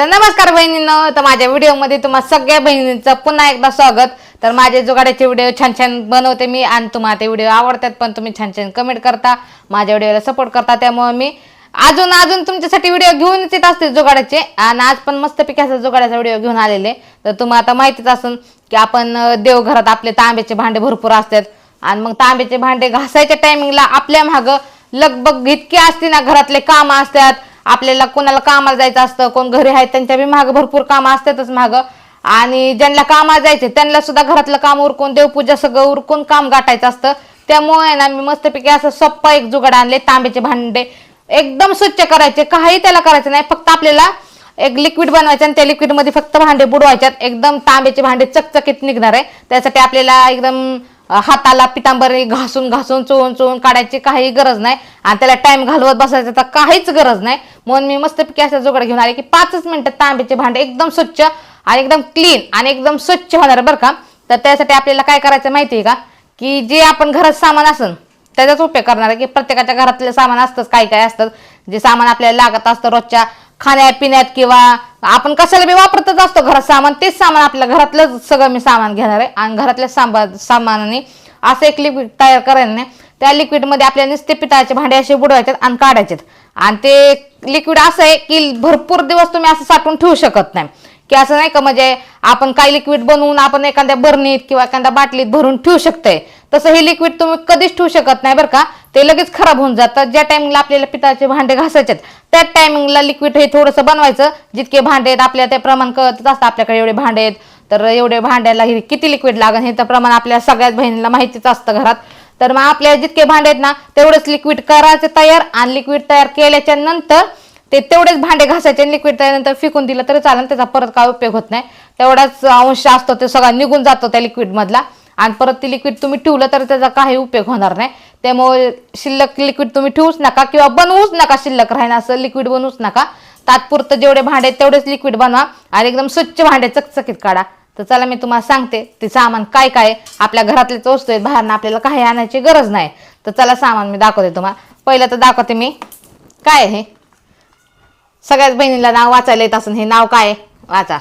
तर नमस्कार बहिणीनं तर माझ्या व्हिडिओमध्ये तुम्हा सगळ्या बहिणींचं पुन्हा एकदा स्वागत. तर माझे जुगाड्याचे व्हिडिओ छान छान बनवते मी आणि तुम्हाला ते व्हिडिओ आवडतात पण तुम्ही छान छान कमेंट करता माझ्या व्हिडिओला सपोर्ट करता त्यामुळे मी अजून अजून तुमच्यासाठी व्हिडिओ घेऊन येत असते जुगाड्याचे. आणि आज पण मस्तपैकी पिकाचा जुगाड्याचा व्हिडिओ घेऊन आलेले. तर तुम्हाला आता माहितीच असून की आपण देवघरात आपले तांब्याचे भांडे भरपूर असतात. आणि मग तांब्याचे भांडे घासायच्या टायमिंगला आपल्या मागं लगबग इतकी असते ना घरातले कामं असतात. आपल्याला कोणाला कामाला जायचं असतं कोण घरी आहेत त्यांच्या बी मागं भरपूर कामं असतातच मागं. आणि ज्यांना कामाला जायचे त्यांना सुद्धा घरातलं काम उरकून देवपूजा सगळं उरकून काम गाठायचं असतं. त्यामुळे ना मी मस्तपैकी असं सोप्पा एक जुगाड आणले तांब्याचे भांडे. एकदम स्वच्छ करायचे काही त्याला करायचं नाही फक्त आपल्याला एक लिक्विड बनवायचं आणि त्या लिक्विडमध्ये फक्त भांडे बुडवायच्यात. एकदम तांब्याचे भांडे चकचकीत निघणार आहे. त्यासाठी आपल्याला एकदम हाताला पितांबरी घासून घासून चोळून चोळून काढायची काही गरज नाही. आणि त्याला टाइम घालवत बसायचं तर काहीच गरज नाही. म्हणून मी मस्तपैकी असं जुगाड घेऊन आले की पाचच मिनिटं तांब्याचे भांडे एकदम स्वच्छ आणि एकदम क्लीन आणि एकदम स्वच्छ होणार बरं का. तर त्यासाठी आपल्याला काय करायचं माहिती आहे का? की जे आपण घरात सामान असन त्याचाच उपयोग करणार आहे की प्रत्येकाच्या घरातलं सामान असतंच काय काय असतं जे सामान आपल्याला लागत असतं रोजच्या खाण्यापिण्यात किंवा आपण कशाला बी वापरतच असतो घरात सामान तेच सामान आपल्या घरातलं सगळं मी सामान घेणार आहे. आणि घरातल्या सांबा सामानाने असं एक लिक्विड तयार करायला नाही त्या लिक्विडमध्ये आपल्या नुसते पितळाचे भांडे असे बुडवायचे आणि काढायचे आणि ते लिक्विड असं आहे की भरपूर दिवस तुम्ही असं साठवून ठेवू शकत नाही. की असं नाही का म्हणजे आपण काही लिक्विड बनवून आपण एखाद्या बरणीत किंवा एखाद्या बाटलीत भरून ठेवू शकतोय. तसं हे लिक्विड तुम्ही कधीच ठेवू शकत नाही बरं का. ते लगेच खराब होऊन जातं ज्या टायमिंगला आपल्याला पिताचे भांडे घासायचे त्या टायमिंगला लिक्विड हे थोडंसं बनवायचं. जितके भांडे आहेत आपल्या ते प्रमाण कळतच असतं. आपल्याकडे एवढे भांडे आहेत तर एवढे भांड्याला हे किती लिक्विड लागेल हे तर प्रमाण आपल्या सगळ्याच बहिणीला माहितीच असतं घरात. तर मग आपल्या जितके भांडे आहेत ना तेवढेच लिक्विड करायचे तयार आणि लिक्विड तयार केल्याच्यानंतर ते तेवढेच भांडे घासायचे लिक्विड त्यानंतर फेकून दिलं तरी चालेल त्याचा परत काय उपयोग होत नाही. तेवढाच अंश असतो ते सगळा निघून जातो त्या लिक्विडमधला आणि परत ते लिक्विड तुम्ही ठेवलं तर त्याचा काही उपयोग होणार नाही. त्यामुळे शिल्लक लिक्विड तुम्ही ठेवूच नका किंवा बनवूच नका शिल्लक राहीन असं लिक्विड बनवूच नका. तात्पुरतं जेवढे भांडे तेवढेच लिक्विड बनवा आणि एकदम स्वच्छ भांडे चकचकीत काढा. तर चला मी तुम्हाला सांगते ते सामान काय काय आहे. आपल्या घरातलेच वस्तू आहेत बाहेरनं आपल्याला काही आणायची गरज नाही. तर चला सामान मी दाखवते तुम्हाला. पहिलं तर दाखवते मी. काय आहे हे? सगळ्याच बहिणीला नाव वाचायला येत असून हे नाव काय आहे? वाचा.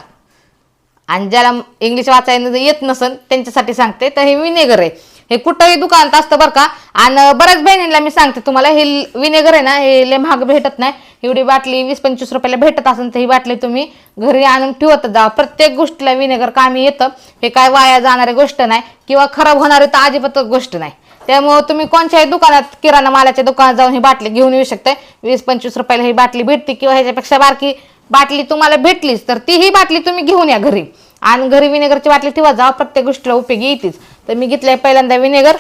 आणि ज्याला इंग्लिश वाचायला येत नसेल त्यांच्यासाठी सांगते. तर हे विनेगर आहे. हे कुठंही दुकानात असतं बरं का. आणि बऱ्याच बहिणींना मी सांगते तुम्हाला हे विनेगर आहे ना हे लय महाग भेटत नाही. एवढी बाटली वीस पंचवीस रुपयाला भेटत असेल तर ही बाटली तुम्ही घरी आणून ठेवत जा. प्रत्येक गोष्टीला विनेगर कामी येतं. हे काय वाया जाणारी गोष्ट नाही किंवा खराब होणारी तर अजिबात गोष्ट नाही. त्यामुळे तुम्ही कोणत्याही दुकानात किराणा मालाच्या दुकानात जाऊन ही बाटली घेऊन येऊ शकता वीस पंचवीस रुपयाला ही बाटली भेटते किंवा ह्याच्यापेक्षा बारकी बाटली तुम्हाला भेटलीच तर ती ही बाटली तुम्ही घेऊन या घरी. आणि घरी विनेगरची बाटली ठेवा जा प्रत्येक गोष्टीला उपयोगी येतीच. तर मी घेतलंय पहिल्यांदा विनेगर.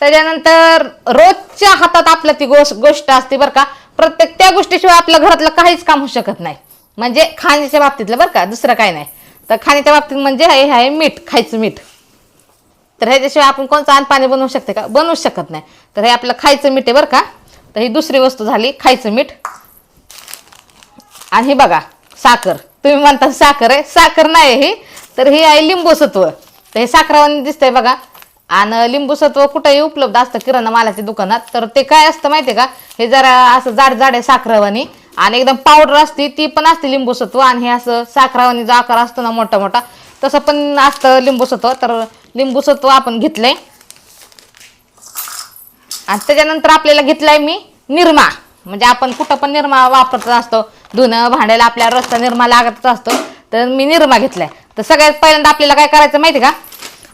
त्याच्यानंतर रोजच्या हातात आपल्या ती गोष्ट गोष्ट असते बरं का प्रत्येक त्या गोष्टीशिवाय आपल्या घरातलं काहीच काम होऊ शकत नाही. म्हणजे खाण्याच्या बाबतीतलं बरं का दुसरं काय नाही. तर खाण्याच्या बाबतीत म्हणजे हे आहे मीठ खायचं मीठ. तर ह्याच्याशिवाय आपण कोणतं अन्न पाणी बनवू शकते का? बनवू शकत नाही. तर हे आपलं खायचं मीठ आहे बरं का. तर ही दुसरी वस्तू झाली खायचं मीठ. आणि हे बघा साखर. तुम्ही म्हणता साखर आहे? साखर नाही ही. तर हे आहे लिंबूसत्व. तर हे साखरावानी दिसतंय बघा. आणि लिंबूसत्व कुठंही कुठेही उपलब्ध असतं किराणा मालाच्या दुकानात. तर ते काय असतं माहिती का? हे जरा असं जाड जाड आहे साखरावानी. आणि एकदम पावडर असते ती पण असते लिंबूसत्व. आणि हे असं साखरावानी जो आकार असतो ना मोठा मोठा तसं पण असतं लिंबूसत्व. तर लिंबूसत्व आपण घेतलंय. आणि त्याच्यानंतर आपल्याला घेतलाय मी निरमा. म्हणजे आपण कुठं पण निरमा वापरत असतो. धुणं भांड्याला आपल्या रस्ता निर्मा लागतच असतो. तर मी निरमा घेतलाय. तर सगळ्यात पहिल्यांदा आपल्याला काय करायचं माहिती का?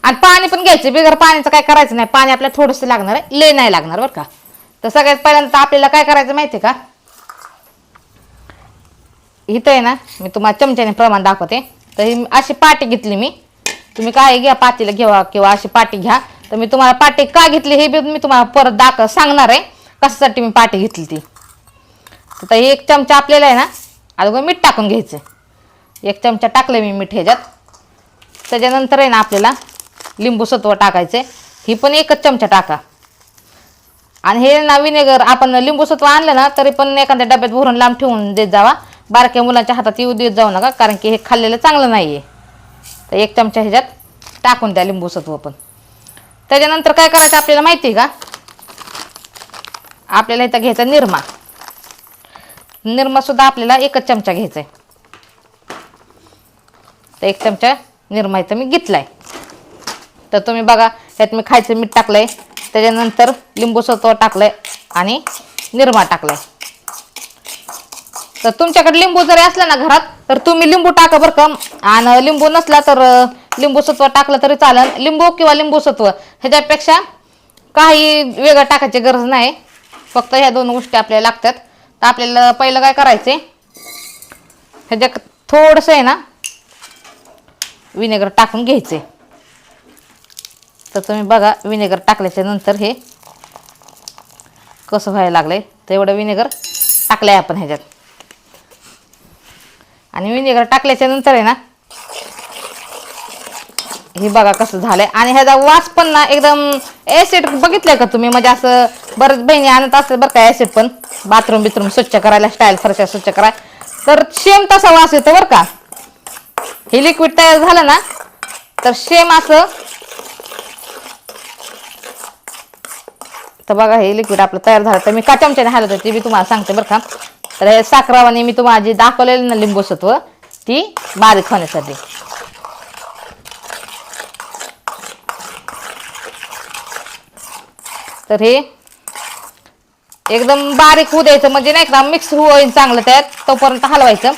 आणि पाणी पण घ्यायचं. बिगर पाण्याचं काय करायचं नाही. पाणी आपल्याला थोडंसं लागणार आहे. ले नाही लागणार बरं का? तर सगळ्यात पहिल्यांदा आपल्याला काय करायचं माहिती का? इथं आहे ना मी तुम्हाला चमच्याने प्रमाण दाखवते. तर ही अशी पाटी घेतली मी. तुम्ही काय घ्या पाटीला घेवा किंवा अशी पाटी घ्या. तर मी तुम्हाला पाटी का घेतली हे बी मी तुम्हाला परत दाख सांगणार आहे. कशासाठी मी पाटी घेतली ती? तर हे एक चमचा आपल्याला आहे ना अगोदर मीठ टाकून घ्यायचं. एक चमचा टाकलं मी मीठ ह्याच्यात. त्याच्यानंतर आहे ना आपल्याला लिंबू सत्व टाकायचे. ही पण एकच चमचा टाका. आणि हे ना विनेगर आपण लिंबू सत्व आणलं ना तरी पण एखाद्या डब्यात भरून लांब ठेवून देत जावा. बारक्या मुलांच्या हातात येऊ देत जाऊ नका कारण की हे खाल्लेलं चांगलं नाही आहे तर एक चमचा ह्याच्यात टाकून द्या लिंबू सत्व पण. त्याच्यानंतर काय करायचं आपल्याला माहिती आहे का? आपल्याला इथं घ्यायचा निरमा. निरमा सुद्धा आपल्याला एकच चमचा घ्यायचा आहे तर एक चमचा निरमा इथं मी आहे तर तुम्ही बघा त्यात मी खायचं मीठ टाकलंय. त्याच्यानंतर लिंबू सत्व टाकलंय आणि निरमा टाकलाय. तर तुमच्याकडे लिंबू जरी असला ना घरात तर तुम्ही लिंबू टाका बरं का. आणि लिंबू नसला तर लिंबू सत्व टाकलं तरी चालेल. लिंबू किंवा लिंबू सत्व ह्याच्यापेक्षा काही वेगळं टाकायची गरज नाही. फक्त ह्या दोन गोष्टी आपल्याला लागतात. तर आपल्याला पहिलं काय करायचे ह्याच्यात थोडंसं आहे ना विनेगर टाकून घ्यायचे तर तुम्ही बघा विनेगर टाकल्याच्या नंतर हे कसं व्हायला लागलं आहे तर एवढं विनेगर टाकलं आहे आपण ह्याच्यात. आणि विनेगर टाकल्याच्या नंतर आहे ना हे बघा कसं झालंय. आणि ह्याचा वास पण ना एकदम ऍसिड बघितलंय का तुम्ही? म्हणजे असं बरेच बहिणी आणत असेल बरं का ऍसिड पण. बाथरूम बिथरूम स्वच्छ करायला स्टाईल फरशा स्वच्छ करायला तर सेम तसा वास येतो बरं का. हे लिक्विड तयार झालं ना तर सेम असं. तर बघा हे लिक्विड आपलं तयार झालं. तर मी का चमच्याने हालत होते मी तुम्हाला सांगते बरं का. तर हे साखरावाने मी तुम्हाला जी दाखवलेली ना लिंबू सत्व ती बारीक होण्यासाठी. तर हे एकदम बारीक होऊ द्यायचं. म्हणजे नाही का मिक्स होईल चांगलं त्यात. तोपर्यंत हलवायचं.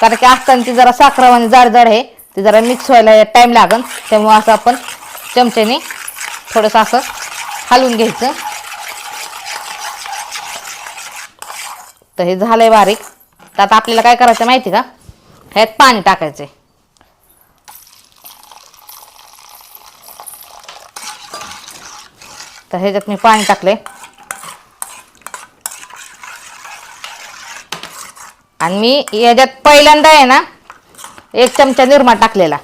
कारण की असताना ती जरा म्हणजे जाड जाड आहे. ते जरा मिक्स व्हायला टाईम लागन. त्यामुळं असं आपण चमच्याने थोडंसं असं हलवून घ्यायचं. तर हे झालंय बारीक. तर आता आपल्याला काय करायचं माहिती का? ह्यात पाणी टाकायचंय. तर ह्याच्यात मी पाणी टाकले आणि मी याच्यात पहिल्यांदा आहे ना एक चमचा निरमा टाकलेला.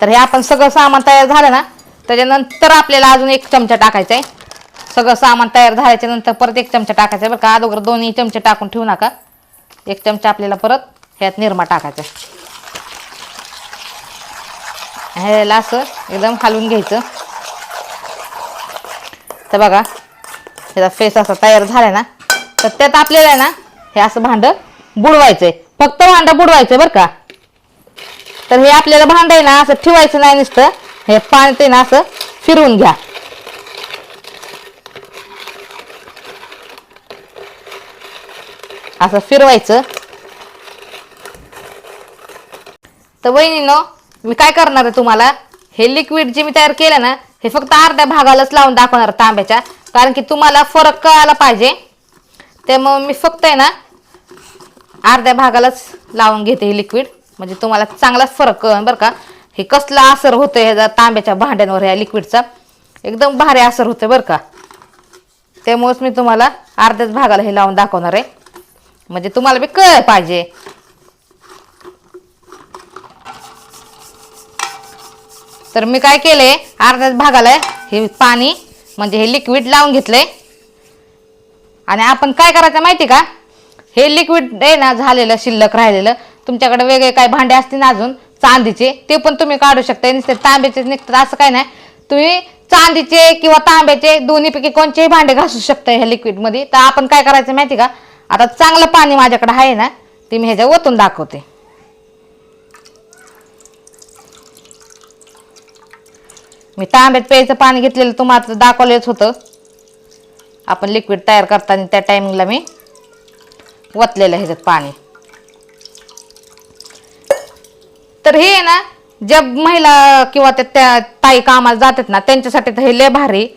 तर हे आपण सगळं सामान तयार झालं ना त्याच्यानंतर आपल्याला अजून एक चमचा टाकायचा आहे सगळं सामान तयार झाल्याच्यानंतर परत एक चमचा टाकायचा आहे बरं का अगोदर दोन्ही चमचे टाकून ठेवू नका. एक चमचा आपल्याला परत ह्यात निरमा टाकायचा आहे. ह्याला असं एकदम हलवून घ्यायचं. तर बघा ह्याचा फेस असा तयार झालाय ना तर त्यात आपल्याला आहे ना हे असं भांडं बुडवायचंय. फक्त भांडं बुडवायचंय बरं का. तर हे आपल्याला भांड आहे ना असं ठेवायचं नाही नुसतं. हे पाणी ते ना असं फिरवून घ्या. असं फिरवायचं. तर वहिनीनो मी काय करणार आहे तुम्हाला? हे लिक्विड जे मी तयार केलं ना हे फक्त अर्ध्या भागालाच लावून दाखवणार तांब्याच्या कारण की तुम्हाला फरक कळायला पाहिजे. त्यामुळे मी फक्त आहे ना अर्ध्या भागालाच लावून घेते हे लिक्विड म्हणजे तुम्हाला चांगलाच फरक कळ बरं का. हे कसला असर होतोय ह्याचा तांब्याच्या भांड्यांवर ह्या लिक्विडचा एकदम भारी असर होतोय बरं का. त्यामुळेच मी तुम्हाला अर्ध्याच भागाला हे लावून दाखवणार आहे. म्हणजे तुम्हाला बी कळ पाहिजे. तर मी काय केलंय अर्ध्याच भागाला हे पाणी म्हणजे हे लिक्विड लावून घेतलंय आणि आपण काय करायचं माहिती का? हे लिक्विड आहे ना झालेलं शिल्लक राहिलेलं. तुमच्याकडे वेगळे काय भांडे असतील ना अजून? चांदीचे. ते पण तुम्ही काढू शकता नुसते तांब्याचे निघतात असं काय नाही. तुम्ही चांदीचे किंवा तांब्याचे दोन्हीपैकी कोणतेही भांडे घासू शकता ह्या लिक्विडमध्ये तर आपण काय करायचं माहिती का? आता चांगलं पाणी माझ्याकडे आहे ना ते मी ह्याच्या ओतून दाखवते. मी तांब्यात प्यायचं पाणी घेतलेलं तुम्हाला दाखवलेच होतं. आपण लिक्विड तयार करताना त्या टायमिंगला मी वतलेलं ह्याच्यात पाणी. तर हे आहे ना ज्या महिला किंवा त्या- त्या ताई कामाला जातात ना त्यांच्यासाठी तर हे लय भारी.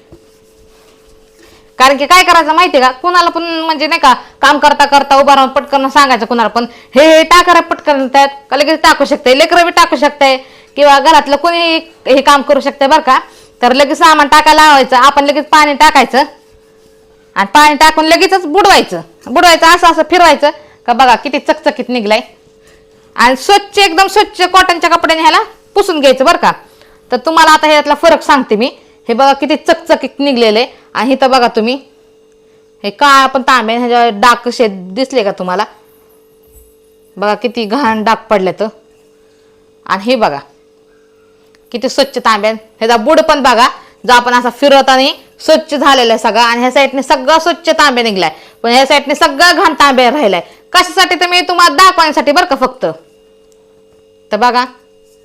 कारण की काय करायचं माहितीये का? कुणाला पण म्हणजे नाही का काम करता करता उभा राहून पटकन सांगायचं कुणाला पण हे हे टाका पटकन त्यात. का लगेच टाकू शकते लेकरं बी टाकू शकते किंवा घरातलं कोणी हे काम करू शकते बरं का? तर लगेच सामान टाकायला लावायचं आपण लगेच पाणी टाकायचं. आणि पाणी टाकून लगेचच बुडवायचं. बुडवायचं असं असं फिरवायचं. का बघा किती चकचकीत निघलाय. आणि स्वच्छ एकदम स्वच्छ कॉटनच्या कपड्याने ह्याला पुसून घ्यायचं बरं का? तर तुम्हाला आता ह्यातला फरक सांगते मी. हे बघा किती चकचकीत निघलेले. आणि इथं बघा तुम्ही. हे काय आपण तांबे ह्याच्यावर डाक शेत दिसले का तुम्हाला? बघा किती घाण डाग पडले तर आणि हे बघा. किती स्वच्छ तांब्यान ह्याचा बुड पण बघा. जो आपण असा फिरवताना स्वच्छ झालेला आहे सगळा. आणि ह्या साईडने सगळा स्वच्छ तांबे निघलाय. पण ह्या साईडने सगळं घाण तांबे राहिलाय. कशासाठी तर मी तुम्हाला दाखवण्यासाठी बरं का फक्त? तर बघा.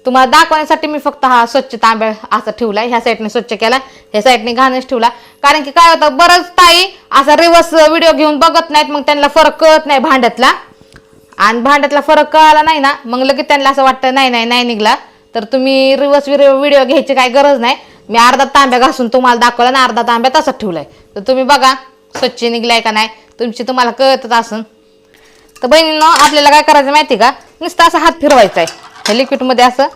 तुम्हाला दाखवण्यासाठी मी फक्त हा स्वच्छ तांब्या असा ठेवला ह्या साईडने स्वच्छ केला ह्या साईडने घाणच ठेवला. कारण की काय होतं बरंच ताई असा रिवर्स व्हिडिओ घेऊन बघत नाहीत मग त्यांना फरक कळत नाही भांड्यातला. आणि भांड्यातला फरक कळाला नाही ना मग लगेच त्यांना असं वाटतं नाही नाही नाही निघला. तर तुम्ही रिवर्स व्हिडिओ घ्यायची काय गरज नाही. मी अर्धा तांब्या घासून तुम्हाला दाखवला आणि अर्धा तांब्या तसाच ठेवलाय. तर तुम्ही बघा स्वच्छ निघलाय का नाही तुमची तुम्हाला कळतच असून. तर बहिणीनं आपल्याला काय करायचं माहिती का? नुसतं असं हात फिरवायचा आहे हे लिक्विडमध्ये असं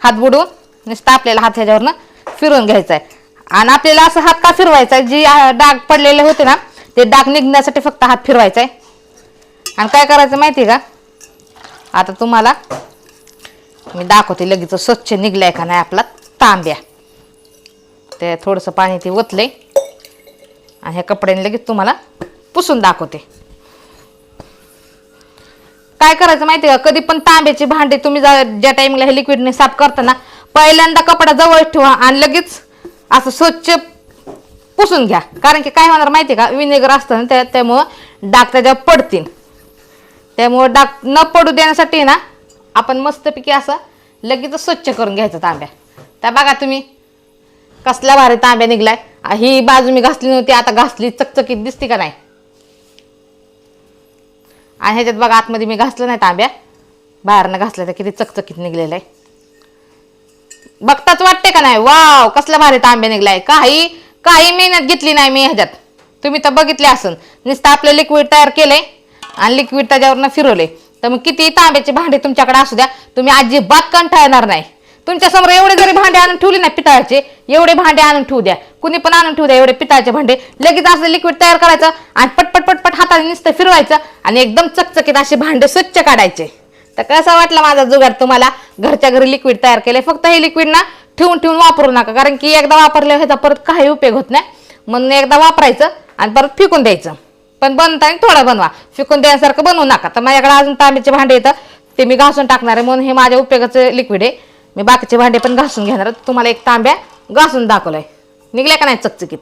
हात बुडवून नुसतं आपल्याला हात ह्याच्यावरनं फिरवून घ्यायचा आहे आणि आपल्याला असं हात का फिरवायचा आहे जी डाग पडलेले होते ना ते डाग निघण्यासाठी फक्त हात फिरवायचा आहे आणि काय करायचं माहिती आहे का? आता तुम्हाला मी दाखवते लगेच स्वच्छ निघलाय का नाही आपला तांब्या. ते थोडंसं पाणी ते ओतलंय. आणि ह्या कपड्याने लगेच तुम्हाला पुसून दाखवते. काय करायचं माहिती का? कधी पण तांब्याची भांडी तुम्ही जा- ज्या टाइमला हे लिक्विडने साफ करताना पहिल्यांदा कपडा जवळ ठेवा आणि लगेच असं स्वच्छ पुसून घ्या. कारण की काय होणार माहिती का? विनेगर असतं ना त्या त्यामुळं डाग त्याच्यावर पडतील. त्यामुळं डाग न पडू देण्यासाठी ना आपण मस्तपैकी असं लगेच स्वच्छ करून घ्यायचं तांब्या. त्या बघा तुम्ही कसला भारी तांब्या निघलाय. आ, ही बाजू मी घासली नव्हती आता घासली चकचकीत दिसते का नाही? आणि ह्याच्यात बघा आतमध्ये मी घासलं नाही तांब्या. बाहेरनं घासलं तर किती चकचकीत निघलेलं आहे बघताच वाटते का नाही? वाव कसला भारी तांब्या निघलाय. काही काही मेहनत घेतली नाही मी ह्याच्यात. तुम्ही तर बघितले असन. नुसतं आपलं लिक्विड तयार केलंय आणि लिक्विड त्याच्यावरनं फिरवले तर मग किती तांब्याचे भांडी तुमच्याकडे असू द्या. तुम्ही अजिबात कंटाळणार नाही. तुमच्यासमोर एवढे जरी भांडे आणून ठेवले ना पितळाचे एवढे भांडे आणून ठेवू द्या. कुणी पण आणून ठेवू द्या एवढे पितळाचे भांडे. लगेच असं लिक्विड तयार करायचं आणि पटपट पटपट हाताने नुसतं फिरवायचं आणि एकदम चकचकीत असे भांडे स्वच्छ काढायचे. तर कसा वाटला माझा जुगाड तुम्हाला? घरच्या घरी लिक्विड तयार केले. फक्त हे लिक्विड ना ठेवून ठेवून वापरू नका. कारण की एकदा वापरल्यावर ह्याचा परत काही उपयोग होत नाही. म्हणून एकदा वापरायचं आणि परत फेकून द्यायचं. पण बनताना थोडं बनवा. फिकून देण्यासारखं बनवू नका. तर माझ्याकडे अजून तांब्याचे भांडे येतं. ते मी घासून टाकणार आहे. म्हणून हे माझ्या उपयोगाचं लिक्विड आहे. मी बाकीचे भांडे पण घासून घेणार तुम्हाला एक तांब्या घासून दाखवलाय. निघल्या का नाही चकचकीत?